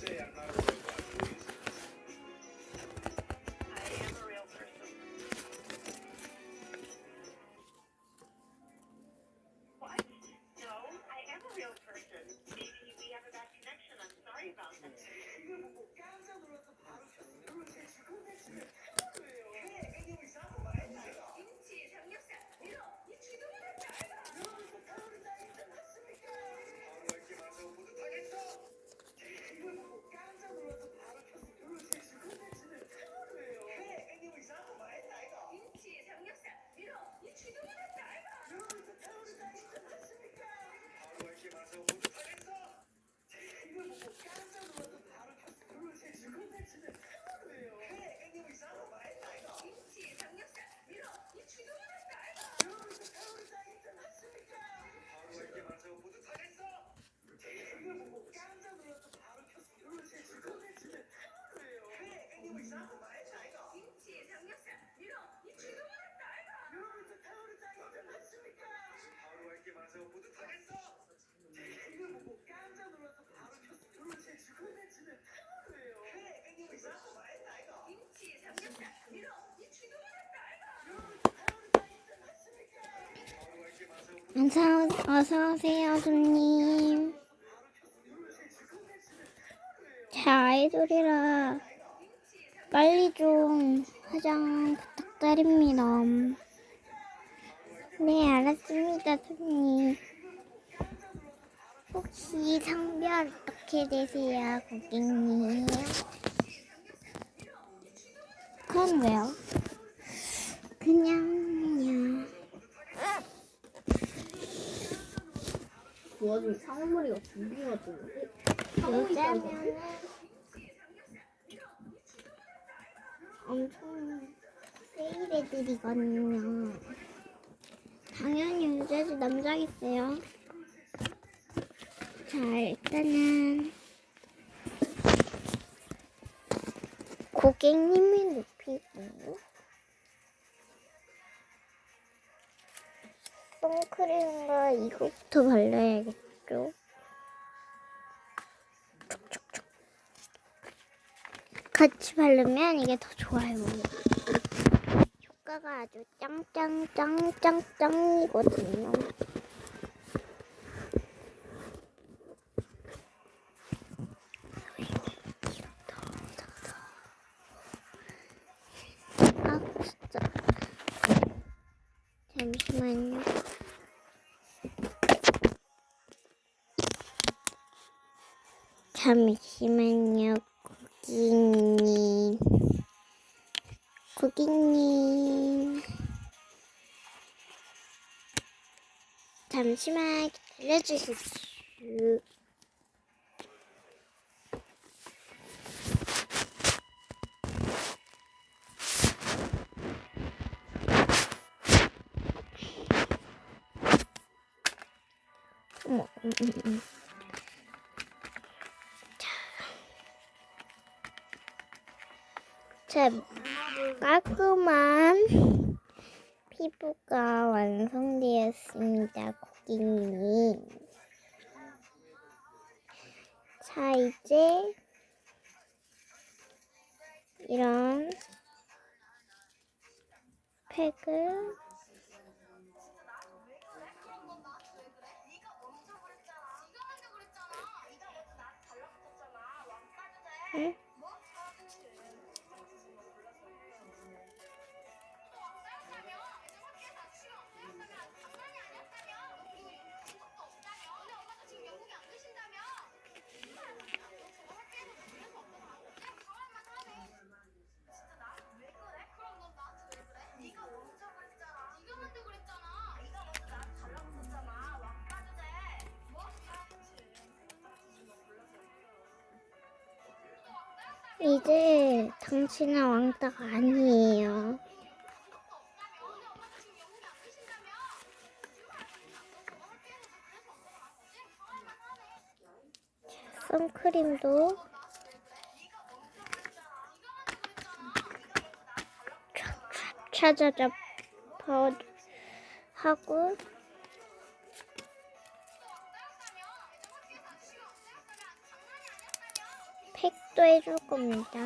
这样啊。看都没有，看跟你们有啥好玩？ 어서, 어서 오세요, 손님. 자, 아이돌이라 빨리 좀 화장 부탁드립니다. 네, 알았습니다, 손님. 혹시 성별 어떻게 되세요, 고객님? 그건 왜요? 구워준 상물이가 궁금하더라고. 엄청 세일해드리거든요. 당연히 요새지 남자겠어요. 자, 일단은 고객님이 높이고 선크림과 이것부터 발라야겠죠? 촉촉촉. 같이 바르면 이게 더 좋아요. 효과가 아주 짱짱짱짱짱이거든요. 아, 잠시만요. 잠시만요, 고객님. 고객님. 잠시만 기다려주십시오. 음, 음, 음. 제 깔끔한 피부가 완성되었습니다, 고객님. 자, 이제 이런 팩을 응? 이제 당신은 왕따가 아니에요. 선크림도 촥촥 찾아잡 파우더 하고 팩도 해줄 겁니다.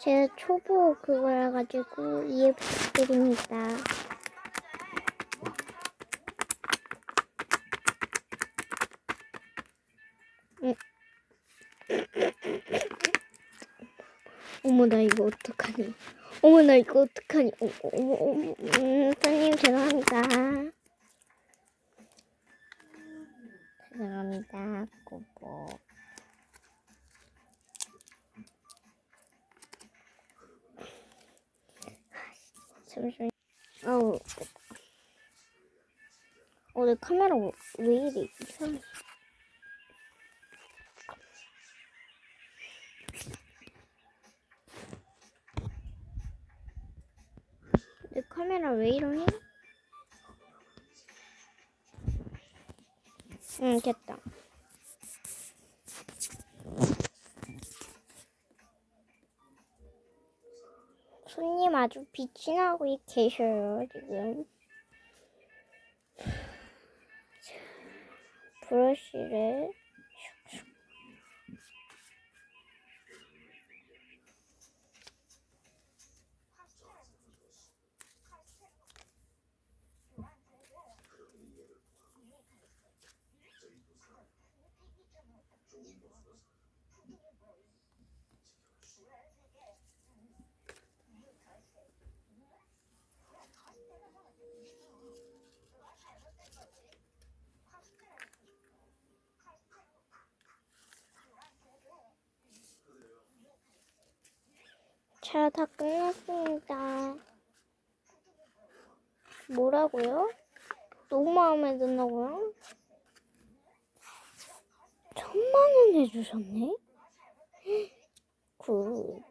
제가 초보 그거라 가지고 이해 부탁드립니다. 응. 어머 나 이거 어떡하니? 어머 나 이거 어떡하니? 어머 어머 어머 음, 손님 죄송합니다. 죄송합니다. 꼬꼬. 잠시만. 어우. 어, 내 카메라 왜 이리 이상해. 내 카메라 왜 이러니? 응, 됐다. 손님 아주 빛이 나고 계셔요, 지금. 브러쉬를 자, 다 끝났습니다. 뭐라고요? 너무 마음에 든다고요? 천만 원 해주셨네? 굿.